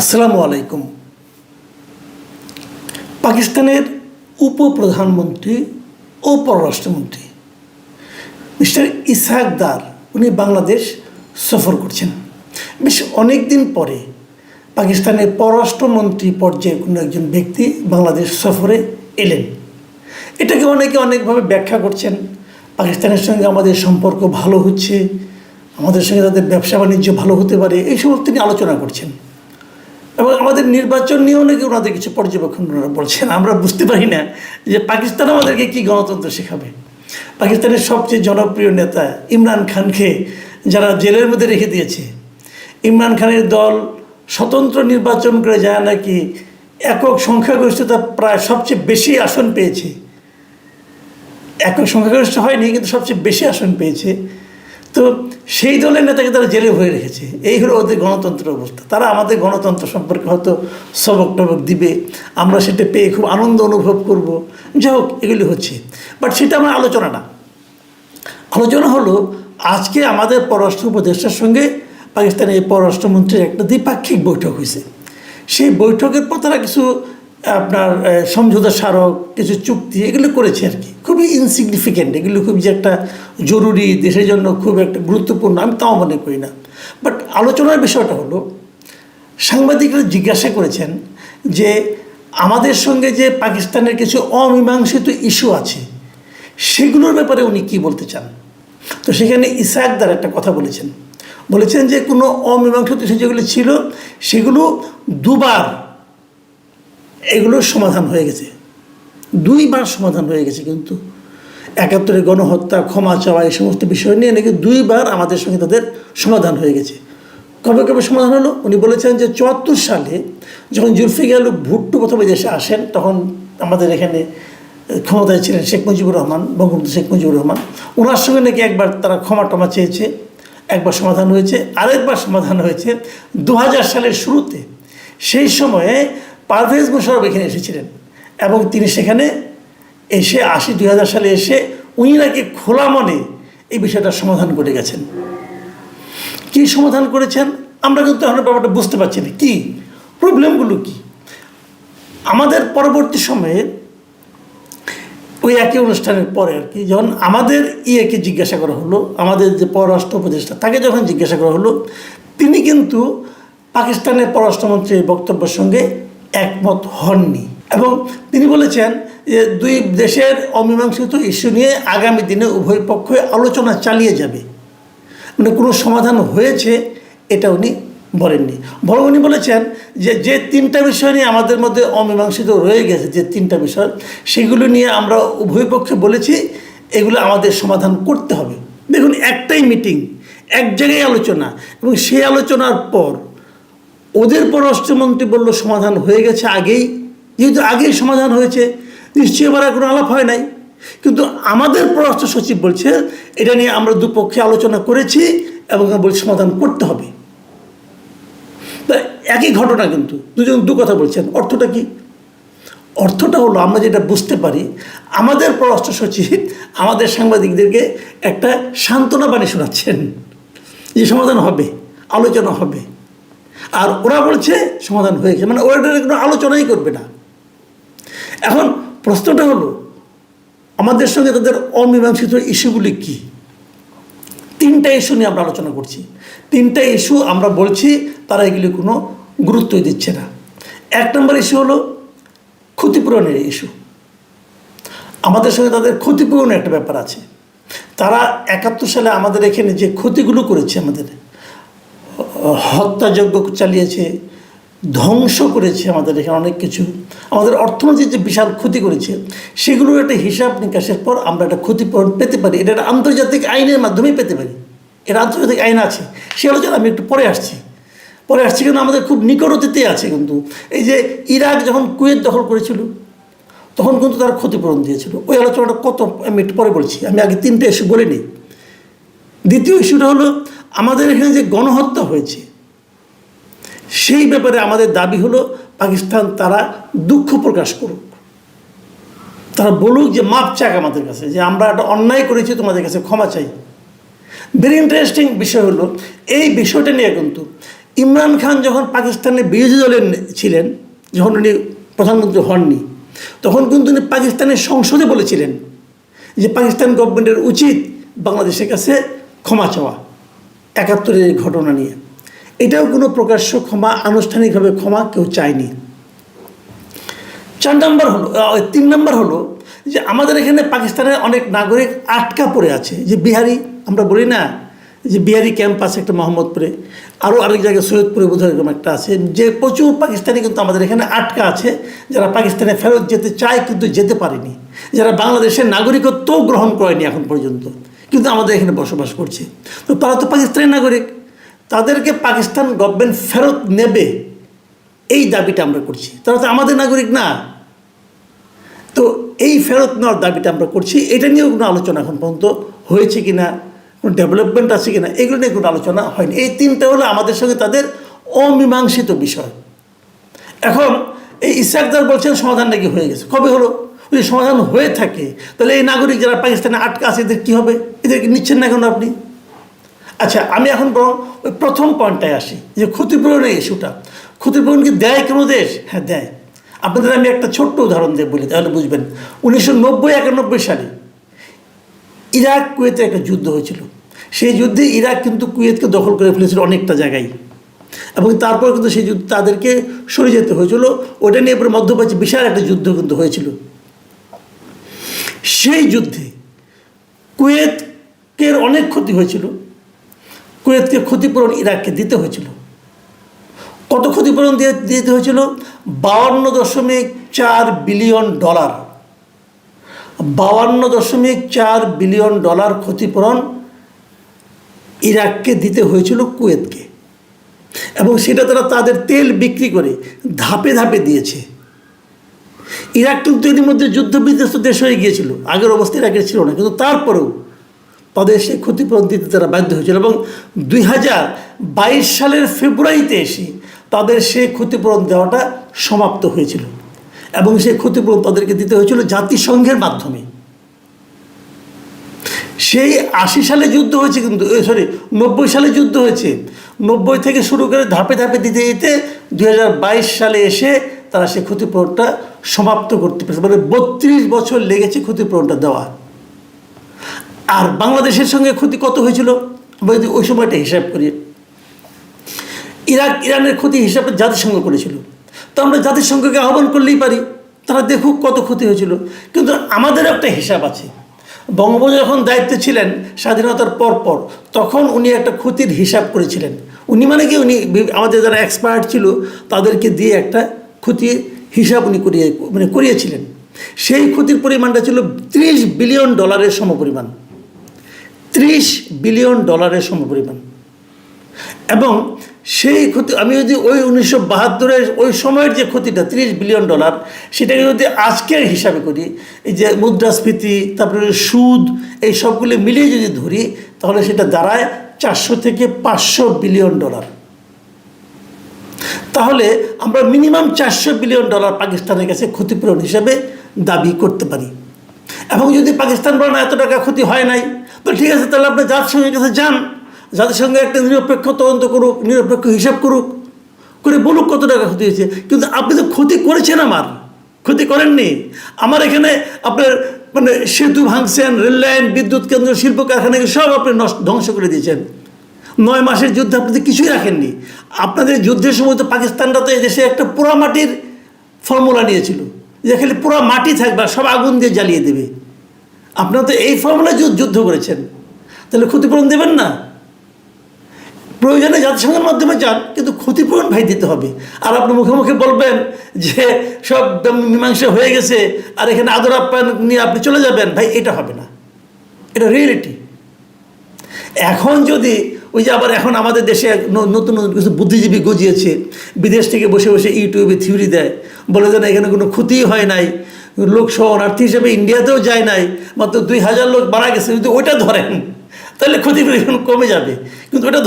আসসালামু আলাইকুম। পাকিস্তানের উপপ্রধানমন্ত্রী ও পররাষ্ট্রমন্ত্রী মিস্টার ইসহাক দার, উনি বাংলাদেশ সফর করছেন। বেশ অনেক দিন পরে পাকিস্তানের পররাষ্ট্রমন্ত্রী পর্যায়ের কোনো একজন ব্যক্তি বাংলাদেশ সফরে এলেন। এটাকে অনেকে অনেকভাবে ব্যাখ্যা করছেন। পাকিস্তানের সঙ্গে আমাদের সম্পর্ক ভালো হচ্ছে, আমাদের সঙ্গে তাদের ব্যবসা বাণিজ্য ভালো হতে পারে, এই সমস্ত তিনি আলোচনা করছেন। এবং আমাদের নির্বাচন নিয়েও নাকি ওনাদের কিছু পর্যবেক্ষণ বলছেন। আমরা বুঝতে পারি না যে পাকিস্তান আমাদেরকে কি গণতন্ত্র শেখাবে। পাকিস্তানের সবচেয়ে জনপ্রিয় নেতা ইমরান খানকে যারা জেলের মধ্যে রেখে দিয়েছে, ইমরান খানের দল স্বতন্ত্র নির্বাচন করে যায় নাকি একক সংখ্যাগরিষ্ঠতা প্রায় সবচেয়ে বেশি আসন পেয়েছে। একক সংখ্যাগরিষ্ঠ হয়নি, কিন্তু সবচেয়ে বেশি আসন পেয়েছে। তো সেই দলের নেতাকে তারা জেলে ভরে রেখেছে। এই হলো ওদের গণতন্ত্র অবস্থা। তারা আমাদের গণতন্ত্র সম্পর্কে হয়তো সবক টবক দিবে। আমরা সেটা পেয়ে খুব আনন্দ অনুভব করব। যাই হোক, এগুলি হচ্ছে। বাট সেটা আমার আলোচনা না। আলোচনা হলো, আজকে আমাদের পররাষ্ট্র উপদেষ্টার সঙ্গে পাকিস্তানের এই পররাষ্ট্রমন্ত্রীর একটা দ্বিপাক্ষিক বৈঠক হয়েছে। সেই বৈঠকের পর তারা কিছু আপনার সমঝোতা স্মারক, কিছু চুক্তি, এগুলো করেছে আর কি। খুবই ইনসিগনিফিকেন্ট এগুলো খুব যে একটা জরুরি, দেশের জন্য খুব একটা গুরুত্বপূর্ণ, আমি তাও মনে করি না। বাট আলোচনার বিষয়টা হলো, সাংবাদিকরা জিজ্ঞাসা করেছেন যে আমাদের সঙ্গে যে পাকিস্তানের কিছু অমীমাংসিত ইস্যু আছে, সেগুলোর ব্যাপারে উনি কি বলতে চান? তো সেখানে ইসাকদার একটা কথা বলেছেন। বলেছেন যে কোনো অমীমাংসিত ইস্যু যেগুলো ছিল, সেগুলো দুবার এগুলোর সমাধান হয়ে গেছে। দুইবার সমাধান হয়ে গেছে কিন্তু। একাত্তরে গণহত্যা, ক্ষমা চাওয়া, এই সমস্ত বিষয় নিয়ে নাকি দুইবার আমাদের সঙ্গে তাদের সমাধান হয়ে গেছে। কবে কবে সমাধান হলো? উনি বলেছেন যে চুয়াত্তর সালে যখন জুলফিকার ভুট্টো প্রথমে দেশে আসেন, তখন আমাদের এখানে ক্ষমতায় ছিলেন শেখ মুজিবুর রহমান, বঙ্গবন্ধু শেখ মুজিবুর রহমান। ওনার সঙ্গে নাকি একবার তারা ক্ষমা টমা চেয়েছে, একবার সমাধান হয়েছে, আরেকবার সমাধান হয়েছে। দু হাজার সালের শুরুতে সেই সময়ে পারভেজ মুশারফ এখানে এসেছিলেন। এবং তিনি সেখানে এসে আশি, দুই সালে এসে উনি নাকি খোলা মনে এই বিষয়টার সমাধান করে গেছেন। কি সমাধান করেছেন? আমরা কিন্তু এখন ব্যাপারটা বুঝতে পারছি না। কী? প্রবলেমগুলো কি? আমাদের পরবর্তী সময়ে ওই একই অনুষ্ঠানের পরে আর কি, যখন আমাদের ইয়েকে জিজ্ঞাসা করা হলো, আমাদের যে পররাষ্ট্র উপদেষ্টা, তাকে যখন জিজ্ঞাসা করা হলো, তিনি কিন্তু পাকিস্তানের পররাষ্ট্রমন্ত্রীর বক্তব্যের সঙ্গে একমত হননি। এবং তিনি বলেছেন যে দুই দেশের অমীমাংসিত ইস্যু নিয়ে আগামী দিনে উভয় পক্ষই আলোচনা চালিয়ে যাবে। মানে কোনো সমাধান হয়েছে এটা উনি বলেননি। বরং উনি বলেছেন যে যে তিনটা বিষয় নিয়ে আমাদের মধ্যে অমীমাংসিত রয়ে গেছে, যে তিনটা বিষয়, সেগুলো নিয়ে আমরা উভয় পক্ষে বলেছি, এগুলো আমাদের সমাধান করতে হবে। দেখুন, একটাই মিটিং এক জায়গায় আলোচনা, এবং সেই আলোচনার পর ওদের পররাষ্ট্রমন্ত্রী বলল সমাধান হয়ে গেছে আগেই যেহেতু আগেই সমাধান হয়েছে, নিশ্চয়ই এবার কোনো আলাপ হয় নাই। কিন্তু আমাদের পররাষ্ট্র সচিব বলছে, এটা নিয়ে আমরা দুপক্ষে আলোচনা করেছি এবং বলছি সমাধান করতে হবে। একই ঘটনা কিন্তু, দুজন দু কথা বলছেন। অর্থটা কি? অর্থটা হলো, আমরা যেটা বুঝতে পারি, আমাদের পররাষ্ট্র সচিব আমাদের সাংবাদিকদেরকে একটা সান্ত্বনা বাণী শোনাচ্ছেন, যে সমাধান হবে, আলোচনা হবে। আর ওরা বলছে সমাধান হয়েছে মানে ওরা কোনো আলোচনাই করবে না। এখন প্রশ্নটা হলো, আমাদের সঙ্গে তাদের অমীমাংসিত ইস্যুগুলি কী? তিনটা ইস্যু নিয়ে আমরা আলোচনা করছি। তিনটা ইস্যু আমরা বলছি, তারা এগুলি কোনো গুরুত্বই দিচ্ছে না। এক নম্বর ইস্যু হলো ক্ষতিপূরণের ইস্যু। আমাদের সঙ্গে তাদের ক্ষতিপূরণের একটা ব্যাপার আছে। তারা একাত্তর সালে আমাদের এখানে যে ক্ষতিগুলো করেছে আমাদের, হত্যাযজ্ঞ চালিয়েছে ধ্বংস করেছে আমাদের এখানে অনেক কিছু। আমাদের অর্থনৈতিক যে বিশাল ক্ষতি করেছে, সেগুলোর একটা হিসাব নিকাশের পর আমরা একটা ক্ষতিপূরণ পেতে পারি। এটা একটা আন্তর্জাতিক আইনের মাধ্যমেই পেতে পারি। এটা আন্তর্জাতিক আইন আছে। সে আলোচনা আমি একটু পরে আসছি। পরে আসছি কিন্তু আমাদের খুব নিকট অতীতে আছে কিন্তু। এই যে ইরাক যখন কুয়েত দখল করেছিল, তখন কিন্তু তারা ক্ষতিপূরণ দিয়েছিল। ওই আলোচনাটা কত, আমি একটু পরে বলছি। আমি আগে তিনটে ইস্যু বলে নিই দ্বিতীয় ইস্যুটা হলো, আমাদের এখানে যে গণহত্যা হয়েছে সেই ব্যাপারে আমাদের দাবি হলো, পাকিস্তান তারা দুঃখ প্রকাশ করুক। তারা বলুক যে, মাপ চাক আমাদের কাছে, যে আমরা একটা অন্যায় করেছি, তোমাদের কাছে ক্ষমা চাই। ভেরি ইন্টারেস্টিং বিষয় হলো, এই বিষয়টা নিয়ে কিন্তু ইমরান খান যখন পাকিস্তানের বিরোধী দলের ছিলেন, যখন উনি প্রধানমন্ত্রী হননি, তখন কিন্তু উনি পাকিস্তানের সংসদে বলেছিলেন যে, পাকিস্তান গভর্নমেন্টের উচিত বাংলাদেশের কাছে ক্ষমা চাওয়া। একাত্তরের ঘটনা নিয়ে। এটাও কোনো প্রকাশ্য ক্ষমা, আনুষ্ঠানিকভাবে ক্ষমা কেউ চায়নি। চার নম্বর হলো তিন নম্বর হলো যে আমাদের এখানে পাকিস্তানের অনেক নাগরিক আটকা পড়ে আছে। যে বিহারি, আমরা বলি না যে বিহারি ক্যাম্প আছে একটা মোহাম্মদপুরে, আরও আরেক জায়গায় সৈয়দপুরে বোধহয় এরকম একটা আছে। যে প্রচুর পাকিস্তানি কিন্তু আমাদের এখানে আটকা আছে, যারা পাকিস্তানে ফেরত যেতে চায় কিন্তু যেতে পারেনি। যারা বাংলাদেশের নাগরিকত্বও গ্রহণ করেনি এখন পর্যন্ত, কিন্তু আমাদের এখানে বসবাস করছে। তো তারা তো পাকিস্তানের নাগরিক। তাদেরকে পাকিস্তান গভর্নমেন্ট ফেরত নেবে। এই দাবিটা আমরা করছি। তারা তো আমাদের নাগরিক না। তো এই ফেরত নেওয়ার দাবিটা আমরা করছি। এটা নিয়েও কোনো আলোচনা এখন পর্যন্ত হয়েছে কি না কোনো ডেভেলপমেন্ট আছে কি না এগুলো নিয়ে কোনো আলোচনা হয়নি। এই তিনটা হলো আমাদের সঙ্গে তাদের অমীমাংসিত বিষয়। এখন এই ইসাকদার বলছেন সমাধান নাকি হয়ে গেছে? কবে হলো? যদি সমাধান হয়ে থাকে, তাহলে এই নাগরিক যারা পাকিস্তানে আটকা আছে, এদের কী হবে? এদেরকে নিচ্ছেন না কেন আপনি? আচ্ছা আমি এখন বরং ওই প্রথম পয়েন্টটায় আসি, যে ক্ষতিপূরণের ইস্যুটা। ক্ষতিপূরণ কি দেয় কোনো দেশ? হ্যাঁ দেয়। আপনাদের আমি একটা ছোট্ট উদাহরণ দিয়ে বলি, তাহলে বুঝবেন। উনিশশো নব্বই, একানব্বই সালে ইরাক কুয়েতে একটা যুদ্ধ হয়েছিল। সেই যুদ্ধে ইরাক কিন্তু কুয়েতকে দখল করে ফেলেছিল অনেকটা জায়গায়। এবং তারপর কিন্তু সেই যুদ্ধ তাদেরকে সরে যেতে হয়েছিল। ওটা নিয়ে এরপরে মধ্যপ্রাচ্যে বিশাল একটা যুদ্ধ কিন্তু হয়েছিল। সেই যুদ্ধে কুয়েতের অনেক ক্ষতি হয়েছিল। কুয়েতকে ক্ষতিপূরণ ইরাককে দিতে হয়েছিল। কত ক্ষতিপূরণ দিয়ে দিতে হয়েছিল? বাউান্ন দশমিক চার বিলিয়ন ডলার। বাউান্ন দশমিক চার বিলিয়ন ডলার ক্ষতিপূরণ ইরাককে দিতে হয়েছিল কুয়েতকে। এবং সেটা তারা তাদের তেল বিক্রি করে ধাপে ধাপে দিয়েছে। ইরাক কিন্তু এর মধ্যে যুদ্ধ বিধ্বস্ত দেশ হয়ে গিয়েছিল। আগের অবস্থা ইরাকের ছিল না। কিন্তু তারপরেও তাদের সেই ক্ষতিপূরণ দিতে তারা বাধ্য হয়েছিল এবং দুই হাজার বাইশ সালের ফেব্রুয়ারিতে এসে তাদের সেই ক্ষতিপূরণ দেওয়াটা সমাপ্ত হয়েছিল এবং সেই ক্ষতিপূরণ তাদেরকে দিতে হয়েছিল জাতিসংঘের মাধ্যমে। সেই আশি সালে যুদ্ধ হয়েছে কিন্তু সরি নব্বই সালে যুদ্ধ হয়েছে। নব্বই থেকে শুরু করে ধাপে ধাপে দিতে দিতে দুই হাজার বাইশ সালে এসে তারা সেই ক্ষতিপূরণটা সমাপ্ত করতে পেরেছে। মানে বত্রিশ বছর লেগেছে ক্ষতিপূরণটা দেওয়া। আর বাংলাদেশের সঙ্গে ক্ষতি কত হয়েছিল? যদি ওই সময়টা হিসাব করি। ইরাক, ইরানের ক্ষতি হিসাবে জাতিসংঘ করেছিল। তো আমরা জাতিসংঘকে আহ্বান করলেই পারি, তারা দেখুক কত ক্ষতি হয়েছিল। কিন্তু আমাদের একটা হিসাব আছে। বঙ্গবন্ধু যখন দায়িত্বে ছিলেন স্বাধীনতার পর পর, তখন উনি একটা ক্ষতির হিসাব করেছিলেন। উনি মানে কি? উনি আমাদের যারা এক্সপার্ট ছিল, তাদেরকে দিয়ে একটা ক্ষতির হিসাব উনি করিয়ে মানে করিয়েছিলেন। সেই ক্ষতির পরিমাণটা ছিল ত্রিশ বিলিয়ন ডলারের সমপরিমাণ। ত্রিশ বিলিয়ন ডলারের সমপরিমাণ। এবং সেই ক্ষতি, আমি যদি ওই উনিশশো বাহাত্তরের ওই সময়ের যে ক্ষতিটা, ত্রিশ বিলিয়ন ডলার, সেটাকে যদি আজকের হিসাবে করি, এই যে মুদ্রাস্ফীতি, তারপরে সুদ, এই সবগুলি মিলিয়ে যদি ধরি, তাহলে সেটা দাঁড়ায় চারশো থেকে পাঁচশো বিলিয়ন ডলার। তাহলে আমরা মিনিমাম চারশো বিলিয়ন ডলার পাকিস্তানের কাছে ক্ষতিপূরণ হিসাবে দাবি করতে পারি। এবং যদি পাকিস্তান বলে না, এত টাকা ক্ষতি হয় নাই। তো ঠিক আছে, তাহলে আপনি জাতিসংঘের কাছে যান জাতিসংঘে একটা নিরপেক্ষ তদন্ত করুক, নিরপেক্ষ হিসাব করুক, করে বলুক কত টাকা ক্ষতি হয়েছে। কিন্তু আপনি তো ক্ষতি করেছেন আমার, ক্ষতি করেননি, আমার এখানে আপনার মানে সেতু ভাঙছেন রেললাইন বিদ্যুৎ কেন্দ্র, শিল্প কারখানাকে সব আপনি ধ্বংস করে দিয়েছেন। নয় মাসের যুদ্ধে আপনি তো কিছুই রাখেননি। আপনাদের যুদ্ধের সময় তো পাকিস্তানরা তো দেশে একটা পোড়া মাটির ফর্মুলা নিয়েছিল, যে খালি পুরো মাটি থাকবে সব আগুন দিয়ে জ্বালিয়ে দেবে। আপনারা তো এই ফর্মুলা যুদ্ধ করেছেন। তাহলে ক্ষতিপূরণ দেবেন না। প্রয়োজনে জাতিসংঘের মাধ্যমে যান, কিন্তু ক্ষতিপূরণ ভাই দিতে হবে। আর আপনি মুখে মুখে বলবেন যে সব মীমাংসা হয়ে গেছে, আর এখানে আদর আপ্যায়ন নিয়ে আপনি চলে যাবেন। ভাই, এটা হবে না। এটা রিয়েলিটি এখন যদি ওই যে আবার এখন আমাদের দেশে নতুন নতুন কিছু বুদ্ধিজীবী গজিয়েছে, বিদেশ থেকে বসে বসে ইউটিউবে থিওরি দেয়, বলে যে এখানে কোনো ক্ষতিই হয় নাই। লোক শরণার্থী হিসেবে ইন্ডিয়াতেও যায় নাই, মাত্র দুই হাজার লোক মারা গেছে, যদি ওইটা ধরেন, তাহলে ক্ষতিপূরণ কমে যাবে, কিন্তু ওটা